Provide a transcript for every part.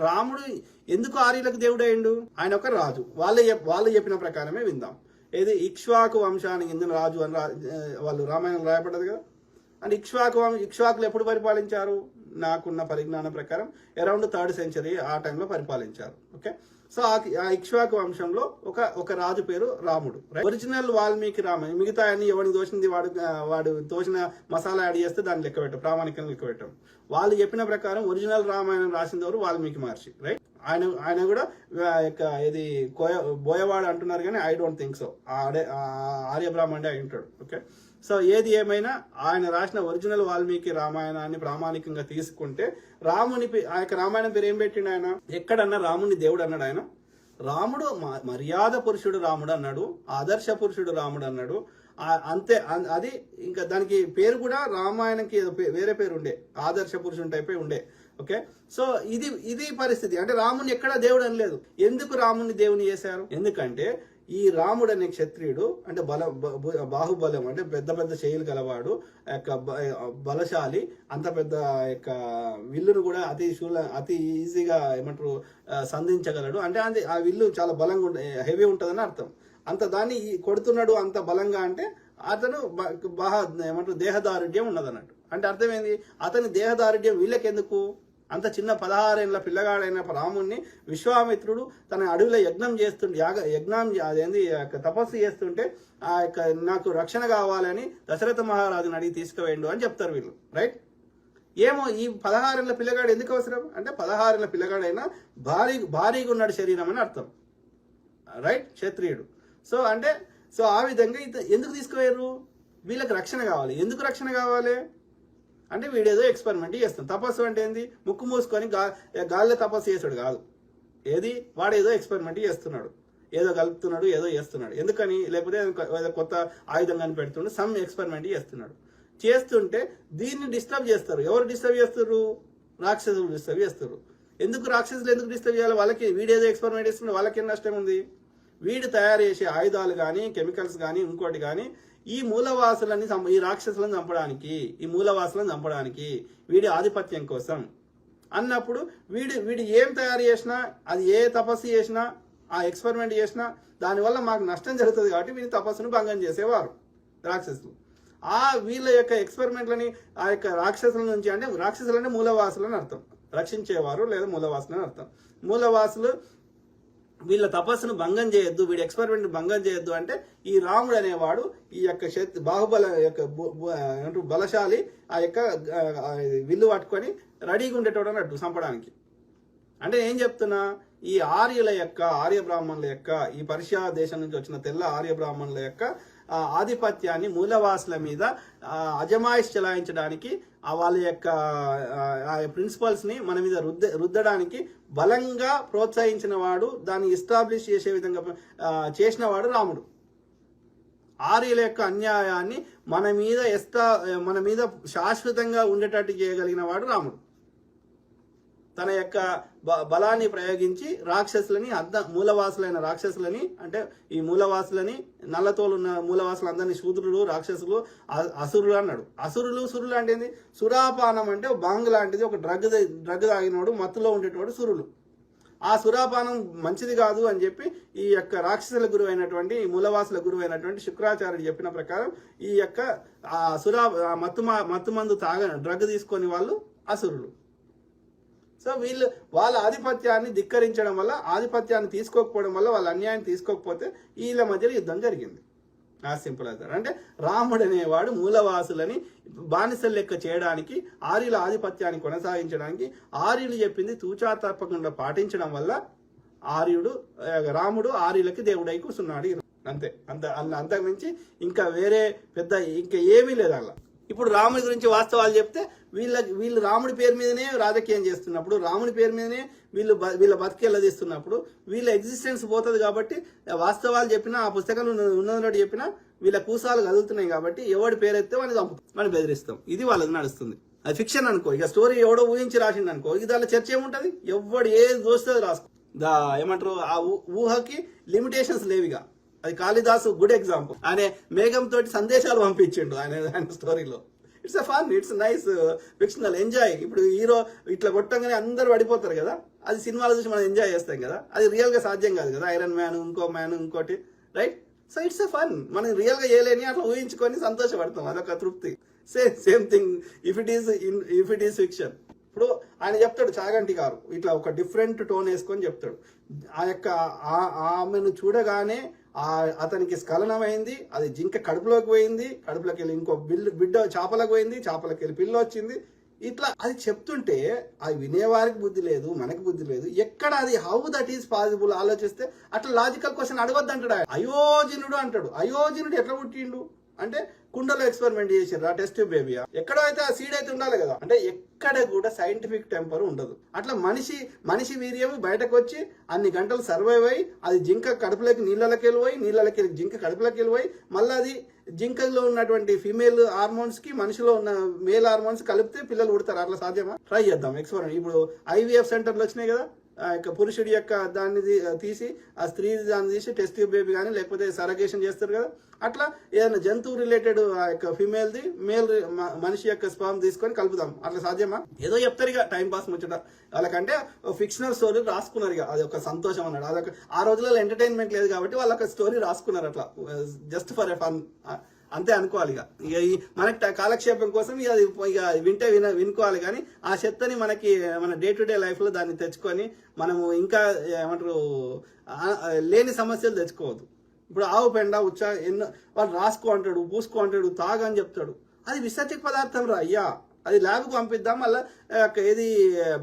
రాముడు ఎందుకు ఆర్యులకు దేవుడు అయిండు ఆయన ఒక రాజు. వాళ్ళే వాళ్ళు చెప్పిన ప్రకారమే విందాం. ఏది? ఇక్ష్వాకు వంశానికి ఎందుకు రాజు అని రా- వాళ్ళు రామాయణం రాయబడ్డది కదా? అండ్ ఇక్ష్వాకు ఇక్ష్వాకులు ఎప్పుడు పరిపాలించారు? నాకున్న పరిజ్ఞానం ప్రకారం అరౌండ్ థర్డ్ సెంచరీ ఆ టైంలో పరిపాలించారు. ఓకే? సో ఆ ఇక్ష్వాకు వంశంలో ఒక ఒక రాజు పేరు రాముడు. ఒరిజినల్ వాల్మీకి రామ మిగతా అన్ని ఎవరికి దోషింది వాడు వాడు దోషిన మసాలా యాడ్ చేస్తే దాన్ని లెక్క పెట్టం ప్రామాణికంగా లెక్క పెట్టం. వాళ్ళు చెప్పిన ప్రకారం ఒరిజినల్ రామాయణం రాసింది ఎవరు వాల్మీకి మహర్షి. రైట్? ఆయన ఆయన కూడా ఆ, యొక్క ఇది కోయ బోయవాడు అంటున్నారు కానీ ఐ డోంట్ థింక్ సో. ఆడే ఆర్యబ్రాహ్మణే అయి ఉంటాడు. ఓకే? సో ఏది ఏమైనా ఆయన రాసిన ఒరిజినల్ వాల్మీకి రామాయణాన్ని ప్రామాణికంగా తీసుకుంటే రాముని పే- ఆ యొక్క రామాయణం పేరు ఏం పెట్టిండు ఆయన? ఎక్కడన్నా రాముని దేవుడు అన్నాడు ఆయన. రాముడు మ- మర్యాద పురుషుడు రాముడు అన్నాడు ఆదర్శ పురుషుడు రాముడు అన్నాడు. అంతే అది ఇంకా దానికి పేరు కూడా రామాయణంకి వేరే పేరు ఉండే. ఆదర్శ పురుషుని టైపే ఉండే. ఓకే? సో ఇది ఇది పరిస్థితి. అంటే రాముని ఎక్కడ దేవుడు అనలేదు. ఎందుకు రాముని దేవుని చేశారు? ఎందుకంటే ఈ రాముడు అనే క్షత్రియుడు అంటే బల బ- బాహుబలం అంటే పెద్ద పెద్ద శైలు గలవాడు యొక్క బలశాలి అంత పెద్ద యొక్క విల్లును కూడా అతి శూల అతి ఈజీగా ఏమంటారు సంధించగలడు. అంటే అది ఆ విల్లు చాలా బలంగా హెవీ ఉంటుందని అర్థం. అంత దాన్ని ఈ కొడుతున్నాడు అంత బలంగా అంటే అతను బాహా బాహ ఏమంటారు దేహదారుఢ్యం ఉన్నదన్నట్టు. అంటే అర్థమైంది అతని దేహదారుఢ్యం వీళ్ళకెందుకు? అంత చిన్న పదహారేళ్ళ పిల్లగాడైన రాముణ్ణి విశ్వామిత్రుడు తన అడవిలో యజ్ఞం చేస్తుంటే యాగ యజ్ఞం అదేంది యొక్క తపస్సు చేస్తుంటే ఆ యొక్క నాకు రక్షణ కావాలని దశరథ మహారాజుని అడిగి తీసుకువేయండు అని చెప్తారు వీళ్ళు. రైట్? ఏమో ఈ పదహారేళ్ళ పిల్లగాడు ఎందుకు అవసరం? అంటే పదహారేళ్ళ పిల్లగాడైనా భారీ భారీగా ఉన్నాడు శరీరం అని అర్థం. రైట్? క్షత్రియుడు. సో అంటే సో ఆ విధంగా ఎందుకు తీసుకుపోయారు? వీళ్ళకి రక్షణ కావాలి. ఎందుకు రక్షణ కావాలి? అంటే వీడేదో ఎక్స్పెరిమెంట్ చేస్తాం తపస్సు అంటే ఏంది? ముక్కు మూసుకొని గా గాల్లో తపస్సు చేసాడు కాదు. ఏది? వాడు ఏదో ఎక్స్పెరిమెంట్ చేస్తున్నాడు. ఏదో కలుపుతున్నాడు ఏదో చేస్తున్నాడు. ఎందుకని? లేకపోతే ఏదో కొత్త ఆయుధం కనిపెడుతుండే సమ్ ఎక్స్పెరిమెంట్ చేస్తున్నాడు. చేస్తుంటే దీన్ని డిస్టర్బ్ చేస్తారు. ఎవరు డిస్టర్బ్ చేస్తారు? రాక్షసులు డిస్టర్బ్ చేస్తారు. ఎందుకు రాక్షసులు ఎందుకు డిస్టర్బ్ చేయాలి? వాళ్ళకి వీడేదో ఎక్స్పెరిమెంట్ చేస్తుండే వాళ్ళకి ఏం నష్టం ఉంది? వీడు తయారు చేసే ఆయుధాలు కానీ కెమికల్స్ కానీ ఇంకోటి కానీ ఈ మూలవాసులని ఈ రాక్షసులను చంపడానికి ఈ మూలవాసులను చంపడానికి వీడి ఆధిపత్యం కోసం. అన్నప్పుడు వీడు వీడు ఏం తయారు చేసినా అది ఏ తపస్సు చేసినా ఆ ఎక్స్పెరిమెంట్ చేసినా దానివల్ల మాకు నష్టం జరుగుతుంది కాబట్టి వీడి తపస్సును భంగం చేసేవారు రాక్షసులు. ఆ వీళ్ళ యొక్క ఎక్స్పెరిమెంట్లని ఆ యొక్క రాక్షసుల నుంచి అంటే రాక్షసులు అంటే మూలవాసులు అని అర్థం. రక్షించేవారు లేదా మూలవాసులు అని అర్థం. మూలవాసులు వీళ్ళ తపస్సును భంగం చేయొద్దు వీడి ఎక్స్పెరిమెంట్ భంగం చేయొద్దు అంటే ఈ రాముడు అనేవాడు ఈ యొక్క శక్తి బాహుబల యొక్క బలశాలి ఆ యొక్క విల్లు పట్టుకొని రెడీగా ఉండేటోడు అన్నట్టు చంపడానికి. అంటే ఏం చెప్తున్నా? ఈ ఆర్యుల యొక్క ఆర్య బ్రాహ్మణుల యొక్క ఈ పర్షియా దేశం నుంచి వచ్చిన తెల్ల ఆర్య బ్రాహ్మణుల యొక్క ఆధిపత్యాన్ని మూలవాసుల మీద అజమాయిష్ చెలాయించడానికి వాళ్ళ యొక్క ఆ, ప్రిన్సిపల్స్ని మన మీద రుద్ద రుద్దడానికి బలంగా ప్రోత్సహించిన వాడు దాన్ని ఎస్టాబ్లిష్ చేసే విధంగా చేసిన వాడు రాముడు. ఆర్యుల యొక్క అన్యాయాన్ని మన మీద ఎస్టా మన మీద శాశ్వతంగా ఉండేటట్టు చేయగలిగిన వాడు రాముడు. తన యొక్క బలాన్ని ప్రయోగించి రాక్షసులని అద్ద మూలవాసులైన రాక్షసులని అంటే ఈ మూలవాసులని నల్లతోలున్న మూలవాసులందరినీ శూద్రులు రాక్షసులు అసురులు అన్నాడు. అసురులు సురులు అంటే ఏంది? సురాపానం అంటే బాంగ్ లాంటిది ఒక డ్రగ్ డ్రగ్ తాగినోడు మత్తులో ఉండేటోడు సురులు. ఆ సురాపానం మంచిది కాదు అని చెప్పి ఈ యొక్క రాక్షసుల గురువు అయినటువంటి ఈ మూలవాసుల గురువు అయినటువంటి శుక్రాచార్యుడు చెప్పిన ప్రకారం ఈ యొక్క ఆ సురా మత్తు మా- మత్తు మందు తాగ డ్రగ్ తీసుకొని వాళ్ళు అసురులు. సో వీళ్ళు వాళ్ళ ఆధిపత్యాన్ని ధిక్కరించడం వల్ల ఆధిపత్యాన్ని తీసుకోకపోవడం వల్ల వాళ్ళ అన్యాయం తీసుకోకపోతే వీళ్ళ మధ్యలో యుద్ధం జరిగింది. ఆ సింపుల్ అవుతారు అంటే రాముడు అనేవాడు మూలవాసులని బానిసలు లెక్క చేయడానికి ఆర్యుల ఆధిపత్యాన్ని కొనసాగించడానికి ఆర్యులు చెప్పింది తూచా తప్పకుండా పాటించడం వల్ల ఆర్యుడు రాముడు ఆర్యులకి దేవుడై కూర్చున్నాడు. అంతే. అంత అంత అంతకుమించి ఇంకా వేరే పెద్ద ఇంకా ఏమీ లేదు అలా ఇప్పుడు రాముడి గురించి వాస్తవాలు చెప్తే వీళ్ళ వీళ్ళు రాముడి పేరు మీదనే రాజకీయం చేస్తున్నప్పుడు రాముడి పేరు మీదనే వీళ్ళు వీళ్ళ బతికెళ్ళదీస్తున్నప్పుడు వీళ్ళ ఎగ్జిస్టెన్స్ పోతుంది కాబట్టి వాస్తవాలు చెప్పినా ఆ పుస్తకంలో ఉన్నదన్నట్టు చెప్పినా వీళ్ళ కూసాలు కదులుతున్నాయి కాబట్టి ఎవడి పేరు ఎత్తే వాడిని చంపుతాం మనం బెదిరిస్తాం. ఇది వాళ్ళది నడుస్తుంది. అది ఫిక్షన్ అనుకో. ఇక స్టోరీ ఎవడో ఊహించి రాసిండు అనుకో. ఇది దాని చర్చ ఏముంటది? ఎవడు ఏది దోస్తుంది రాసుకో. దా ఏమంటారు? ఆ ఊ- ఊహకి లిమిటేషన్స్ లేవిగా అది కాళిదాసు గుడ్ ఎగ్జాంపుల్. ఆయన మేఘం తోటి సందేశాలు పంపించిండు ఆయన ఆయన స్టోరీలో. It's a fun it's nice fictional enjoy ఇప్పుడు హీరో ఇట్లా కొట్టంగానే అందరూ పడిపోతారు కదా. అది సినిమాలు చూసి మనం ఎంజాయ్ చేస్తాం కదా. అది రియల్గా సాధ్యం కాదు కదా. ఐరన్ మ్యాన్ ఇంకో మ్యాన్ ఇంకోటి right so it's a fun మనం రియల్గా చేయలేని అట్లా ఊహించుకొని సంతోషపడతాం. అదొక తృప్తి. Same same thing if it is in if it is fiction ఇప్పుడు ఆయన చెప్తాడు చాగంటి గారు ఇట్లా ఒక డిఫరెంట్ టోన్ వేసుకొని చెప్తాడు. ఆ యొక్క ఆ- ఆమెను చూడగానే ఆ అతనికి స్ఖలనమైంది అది జింక కడుపులోకి పోయింది కడుపులోకి వెళ్ళి ఇంకో బిల్లు బిడ్డ చేపలకు పోయింది చేపలకు వెళ్ళి పిల్ల వచ్చింది. ఇట్లా అది చెప్తుంటే అది వినేవారికి బుద్ధి లేదు మనకి బుద్ధి లేదు. ఎక్కడ అది హౌ దట్ ఈస్ పాసిబుల్ ఆలోచిస్తే అట్లా లాజికల్ క్వశ్చన్ అడగొద్దు అంటాడు అయోజనుడు అంటాడు. అయోజనుడు ఎట్లా పుట్టిండు? అంటే కుండలో ఎక్స్పెరిమెంట్ చేసారు ఆ టెస్ట్ బేబీయా ఎక్కడో అయితే ఆ సీడ్ అయితే ఉండాలి కదా? అంటే ఎక్కడ కూడా సైంటిఫిక్ టెంపర్ ఉండదు. అట్లా మనిషి మనిషి వీర్యం బయటకు వచ్చి అన్ని గంటలు సర్వైవ్ అయ్యి అది జింక కడుపులోకి నీళ్ళకి వెళ్ళిపోయి నీళ్ళకి జింక కడుపులోకి వెళ్ళిపోయి మళ్ళీ అది జింకల్లో ఉన్నటువంటి ఫీమేల్ హార్మోన్స్కి మనిషిలో ఉన్న మేల్ హార్మోన్స్ కలిపితే పిల్లలు పుడతారు. అట్లా సాధ్యమా? ట్రై చేద్దాం. ఎక్స్పెరిమెంట్ ఇప్పుడు ఐవీఎఫ్ సెంటర్లు వచ్చినాయి కదా? ఆ యొక్క పురుషుడి యొక్క దాన్ని తీసి ఆ స్త్రీ దాన్ని తీసి టెస్ట్ బేబీ కానీ లేకపోతే సరగేషన్ చేస్తారు కదా. అట్లా ఏదైనా జంతువు రిలేటెడ్ ఆ యొక్క ఫిమేల్ది మేల్ మనిషి యొక్క స్పామ్ తీసుకొని కలుపుదాం. అట్లా సాధ్యమా? ఏదో చెప్తారు ఇక టైం పాస్ ముచ్చట. వాళ్ళకంటే ఫిక్షనల్ స్టోరీ రాసుకున్నారు ఇక. అది ఒక సంతోషం అన్నాడు. అదొక ఆ రోజులలో ఎంటర్టైన్మెంట్ లేదు కాబట్టి వాళ్ళు ఒక స్టోరీ రాసుకున్నారు అట్లా. జస్ట్ ఫర్ ఎ ఫన్ అంతే అనుకోవాలి ఇక. ఇక ఈ మనకి కాలక్షేపం కోసం ఇక అది ఇక వింటే విన వినుకోవాలి కానీ ఆ చెత్తని మనకి మన డే టు డే లైఫ్లో దాన్ని తెచ్చుకొని మనము ఇంకా ఏమంటారు లేని సమస్యలు తెచ్చుకోవద్దు. ఇప్పుడు ఆవు పెండ ఉచ్చ ఎన్నో వాళ్ళు రాసుకో అంటాడు పూసుకో అంటాడు తాగని చెప్తాడు. అది విసర్జక పదార్థం రా అయ్యా. అది ల్యాబ్కు పంపిద్దాం మళ్ళీ ఏది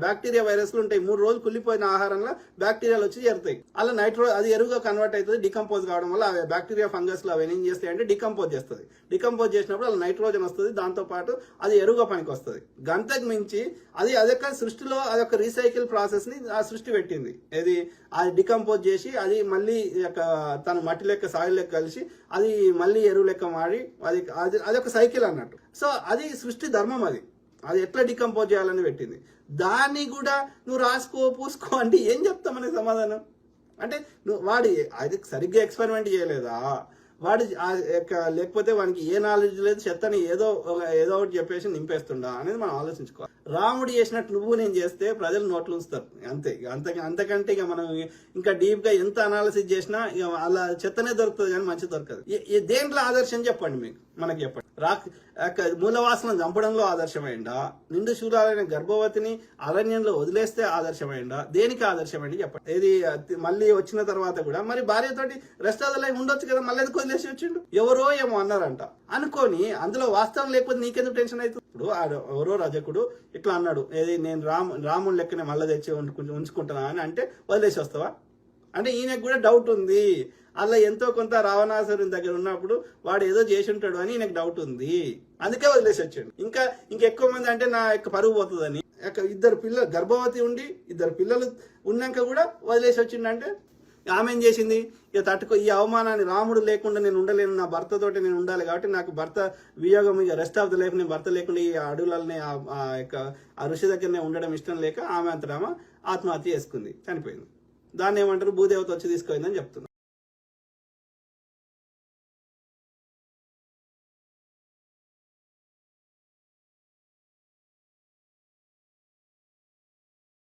బ్యాక్టీరియా వైరస్లు ఉంటాయి. మూడు రోజులు కుళ్ళిపోయిన ఆహారంలో బ్యాక్టీరియాలు వచ్చి చేరుతాయి అలా నైట్రో అది ఎరువుగా కన్వర్ట్ అవుతుంది డికంపోజ్ కావడం వల్ల ఆ బ్యాక్టీరియా ఫంగస్ అవి ఏం చేస్తాయి అంటే డికంపోజ్ చేస్తుంది. డికంపోజ్ చేసినప్పుడు అలా నైట్రోజన్ వస్తుంది. దాంతో పాటు అది ఎరువుగా పనికి వస్తుంది. గంతకు మించి అది అదొక సృష్టిలో అదొక రీసైకిల్ ప్రాసెస్ని ఆ సృష్టి పెట్టింది. ఇది అది డికంపోజ్ చేసి అది మళ్ళీ తన మట్టి లెక్క సాయిల్ లెక్క కలిసి అది మళ్ళీ ఎరువు లెక్క మారి అది అది అదొక సైకిల్ అన్నట్టు. సో అది సృష్టి ధర్మం అది. అది ఎట్లా డికంపోజ్ చేయాలని పెట్టింది. దాన్ని కూడా నువ్వు రాసుకో పూసుకో అంటే ఏం చెప్తామనే సమాధానం? అంటే నువ్వు వాడి అది సరిగ్గా ఎక్స్పెరిమెంట్ చేయలేదా? వాడి లేకపోతే వానికి ఏ నాలెడ్జ్ లేదు చెత్తని ఏదో ఏదో ఒకటి చెప్పేసి నింపేస్తుండా అనేది మనం ఆలోచించుకోవాలి. రాముడు చేసినట్టు నువ్వు నేను చేస్తే ప్రజలు నోట్లు ఉంచుతారు. అంతే. ఇక అంత అంతకంటే ఇక మనం ఇంకా డీప్గా ఎంత అనాలిసిస్ చేసినా ఇక అలా చెత్తనే దొరుకుతుంది కానీ మంచి దొరకదు. దేంట్లో ఆదర్శం చెప్పండి మీకు? మనకి చెప్పండి. రాక్ మూలవాసన చంపడంలో ఆదర్శమైందా? నిండు శూరాలైన గర్భవతిని అరణ్యంలో వదిలేస్తే ఆదర్శమైందా? దేనికి ఆదర్శమైంది చెప్పండి. ఏది మళ్ళీ వచ్చిన తర్వాత కూడా మరి భార్యతోటి రెస్ట్ అదలై ఉండొచ్చు కదా మళ్ళీ ఎందుకు వదిలేసి వచ్చిండు? ఎవరో ఏమో అన్నారంట. అనుకొని అందులో వాస్తవం లేకపోతే నీకెందుకు టెన్షన్ అవుతుంది? ఇప్పుడు ఎవరో రజకుడు ఇట్లా అన్నాడు. ఏది? నేను రాము రాముని లెక్కనే మళ్ళీ తెచ్చి ఉంచుకుంటున్నా అని అంటే వదిలేసి వస్తావా? అంటే ఈయనకు కూడా డౌట్ ఉంది. అలా ఎంతో కొంత రావణాసురుని దగ్గర ఉన్నప్పుడు వాడు ఏదో చేసి ఉంటాడు అని ఈయనకు డౌట్ ఉంది. అందుకే వదిలేసి వచ్చాడు. ఇంకా ఇంకెక్కువ మంది అంటే నా యొక్క పరుగు పోతుందని. ఇద్దరు పిల్లలు గర్భవతి ఉండి ఇద్దరు పిల్లలు ఉన్నాక కూడా వదిలేసి వచ్చిండంటే ఆమె ఏం చేసింది? ఇక తట్టుకో ఈ అవమానాన్ని రాముడు లేకుండా నేను ఉండలేను. నా భర్తతోటి నేను ఉండాలి కాబట్టి నాకు భర్త వియోగం ఇక రెస్ట్ ఆఫ్ ద లైఫ్ నేను భర్త లేకుండా ఈ అడవులనే ఆ యొక్క ఆ ఋషి దగ్గరనే ఉండడం ఇష్టం లేక ఆమె అంతరామ ఆత్మహత్య చేసుకుంది. చనిపోయింది. దాన్ని ఏమంటారు? భూదేవత వచ్చి తీసుకుపోయిందని చెప్తున్నారు.